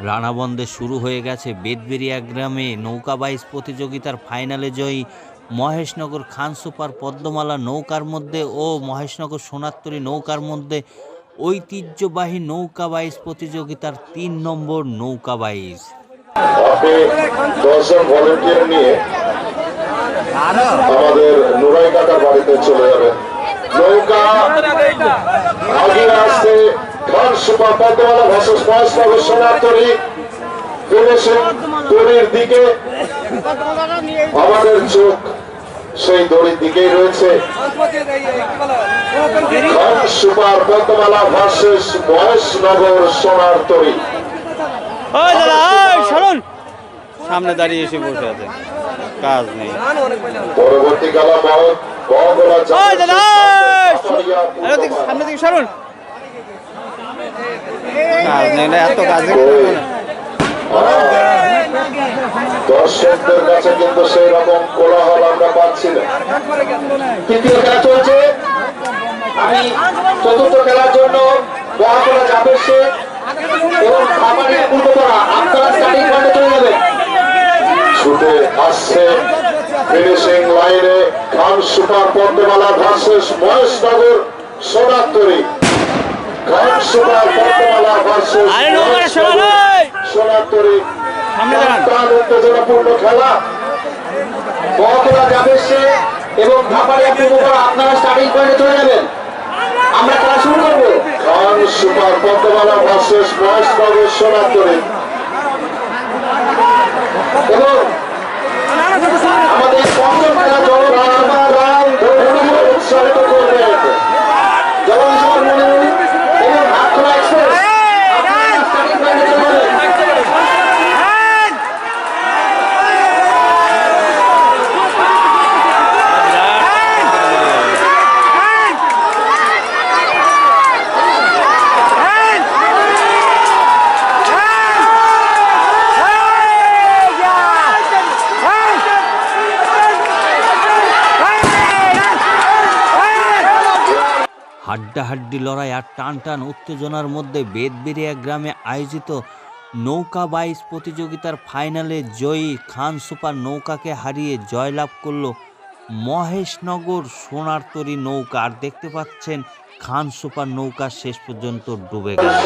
রানাবন্দে শুরু হয়ে গেছে বেদবেরিয়া গ্রামে নৌকা বাইচ প্রতিযোগিতার ফাইনালে জয়ী মহেশনগর খান সুপার পদ্মমালা নৌকার মধ্যে ও মহেশনগর সোনাত্তরী নৌকার মধ্যে ঐতিহ্যবাহী নৌকা বাইচ প্রতিযোগিতার তিন নম্বর নৌকা নিয়ে আমাদের নুরাই বাড়িতে চলে যাবেন। নৌকা সুপার পদ্মমালা ভাষস মহেশনগর সোনাতরি ফিনিশিং তরির দিকে। আমাদের চোখ সেই দড়ির দিকেই রয়েছে। সুপার পদ্মমালা ভার্সেস মহেশনগর সোনার তরি সামনে দাঁড়িয়ে এসে বসে আছে। কাজ নেই। পরবর্তী কালা মহৎ মহগোলা ওই দাদা ওই! আরে দিকে সামনে দিকে সরুন। কাজ নেই না এত কাজ দর্শকদের কাছে কিন্তু সেই রকম কোলাহল আমরা পাচ্ছি না। তৃতীয় খেলা চলছে। আমি চতুর্থ খেলার জন্য মহাকোলা যাবে সে এবং খাবারের পূর্বতরা আপনারা স্টার্টিং পয়েন্টে চলে যাবেন ছুটে আসছে ফিনিশিং লাইনে খান সুপার পদ্মমালা ভার্সেস মহেশনগর সোনাত্তরী খান এবং ধাপাড়িয়া পূর্বপাড়া আপনারা স্টার্টিং পয়েন্টে আমরা খেলা শুরু করব খান সুপার পদ্মমালা ভার্সেস মহেশনগর সোনাত্তরী এবং হাড্ডাহাড্ডি লড়াই আর টান টান উত্তেজনার মধ্যে বেদবেরিয়া গ্রামে আয়োজিত নৌকা বাইশ প্রতিযোগিতার ফাইনালে জয়ী খান সুপার নৌকাকে হারিয়ে জয়লাভ করল মহেশনগর সোনার তরি নৌকা। আর দেখতে পাচ্ছেন খান সুপার নৌকা শেষ পর্যন্ত ডুবে গেল।